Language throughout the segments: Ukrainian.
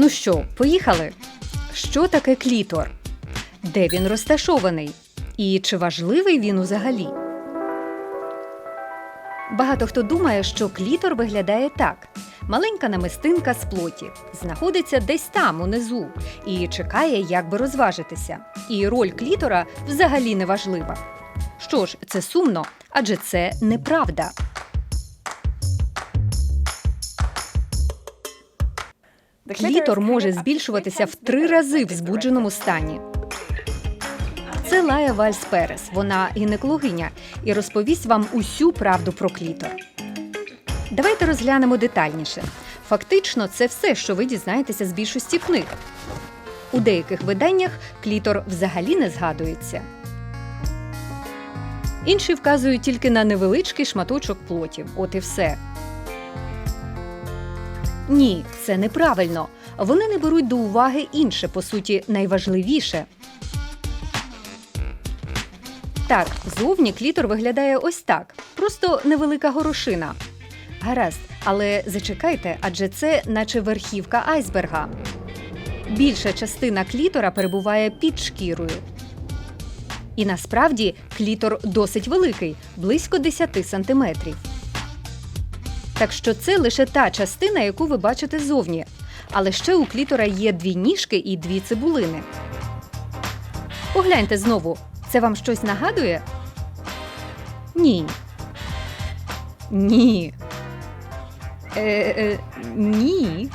Ну що, поїхали? Що таке клітор? Де він розташований? І чи важливий він взагалі? Багато хто думає, що клітор виглядає так: маленька намистинка з плоті, знаходиться десь там, унизу, і чекає, як би розважитися. І роль клітора взагалі не важлива. Що ж, це сумно, адже це неправда. Клітор може збільшуватися в три рази в збудженому стані. Це Лая Вальс Перес. Вона гінекологиня і розповість вам усю правду про клітор. Давайте розглянемо детальніше. Фактично, це все, що ви дізнаєтеся з більшості книг. У деяких виданнях клітор взагалі не згадується. Інші вказують тільки на невеличкий шматочок плоті. От і все. Ні, це неправильно. Вони не беруть до уваги інше, по суті, найважливіше. Так, зовні клітор виглядає ось так. Просто невелика горошина. Гаразд, але зачекайте, адже це наче верхівка айсберга. Більша частина клітора перебуває під шкірою. І насправді клітор досить великий близько 10 сантиметрів. Так що це лише та частина, яку ви бачите зовні. Але ще у клітора є дві ніжки і дві цибулини. Погляньте знову. Це вам щось нагадує? Ні. Ні. Е, е, ні.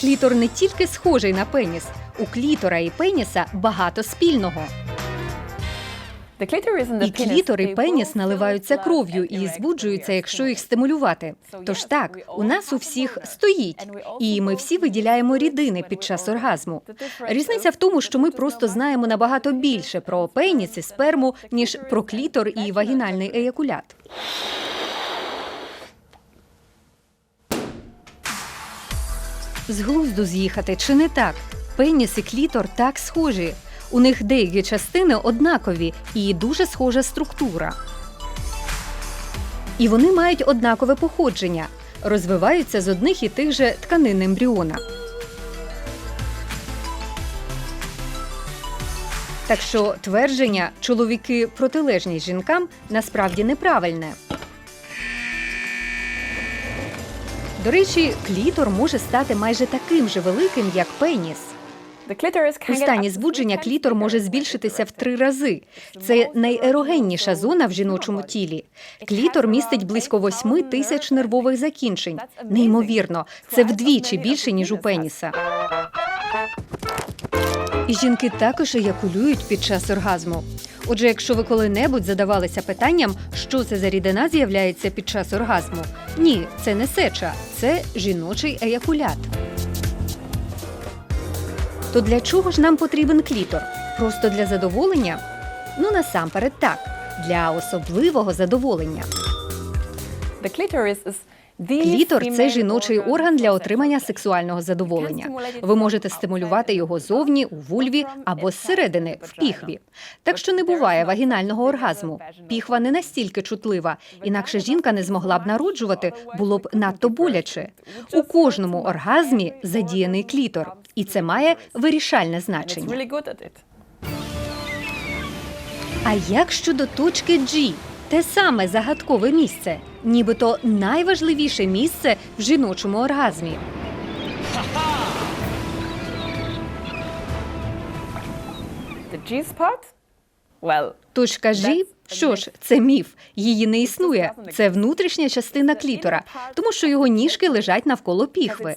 Клітор не тільки схожий на пеніс. У клітора і пеніса багато спільного. І клітор і пеніс наливаються кров'ю і збуджуються, якщо їх стимулювати. Тож так, у нас у всіх стоїть, і ми всі виділяємо рідини під час оргазму. Різниця в тому, що ми просто знаємо набагато більше про пеніс і сперму, ніж про клітор і вагінальний еякулят. З глузду з'їхати, чи не так? Пеніс і клітор так схожі. У них деякі частини однакові і дуже схожа структура. І вони мають однакове походження, розвиваються з одних і тих же тканин ембріона. Так що твердження чоловіки протилежні жінкам насправді неправильне. До речі, клітор може стати майже таким же великим, як пеніс. У стані збудження клітор може збільшитися в три рази. Це найерогенніша зона в жіночому тілі. Клітор містить близько восьми тисяч нервових закінчень. Неймовірно, це вдвічі більше ніж у пеніса. І жінки також еякулюють під час оргазму. Отже, якщо ви коли-небудь задавалися питанням, що це за рідина з'являється під час оргазму, ні, це не сеча, це жіночий еякулят. То для чого ж нам потрібен клітор? Просто для задоволення? Ну насамперед так, для особливого задоволення. Клітор це жіночий орган для отримання сексуального задоволення. Ви можете стимулювати його зовні, у вульві або зсередини в піхві. Так що не буває вагінального оргазму. Піхва не настільки чутлива, інакше жінка не змогла б народжувати, було б надто боляче. У кожному оргазмі задіяний клітор, і це має вирішальне значення. А як щодо точки G? Те саме загадкове місце, нібито найважливіше місце в жіночому оргазмі. The G? Що ж, це міф. Її не існує. Це внутрішня частина клітора, тому що його ніжки лежать навколо піхви.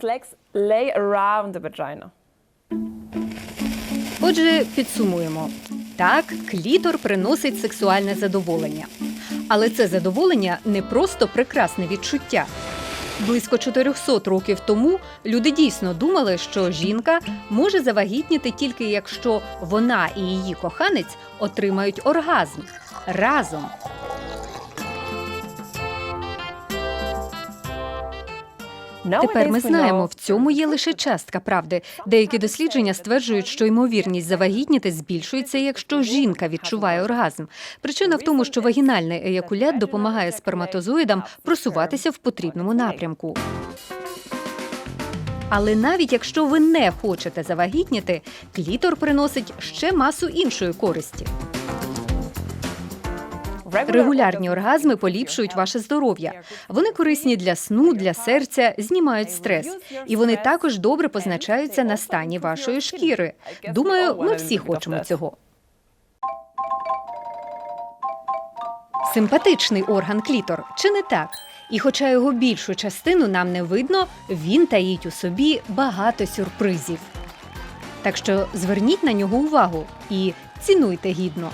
Отже, підсумуємо. Так, клітор приносить сексуальне задоволення. Але це задоволення не просто прекрасне відчуття. Близько 400 років тому люди дійсно думали, що жінка може завагітніти тільки якщо вона і її коханець отримають оргазм разом. Тепер ми знаємо, в цьому є лише частка правди. Деякі дослідження стверджують, що ймовірність завагітніти збільшується, якщо жінка відчуває оргазм. Причина в тому, що вагінальний еякулят допомагає сперматозоїдам просуватися в потрібному напрямку. Але навіть якщо ви не хочете завагітніти, клітор приносить ще масу іншої користі. Регулярні оргазми поліпшують ваше здоров'я. Вони корисні для сну, для серця, знімають стрес. І вони також добре позначаються на стані вашої шкіри. Думаю, ми всі хочемо цього. Симпатичний орган клітор, чи не так? І хоча його більшу частину нам не видно, він таїть у собі багато сюрпризів. Так що зверніть на нього увагу і цінуйте гідно.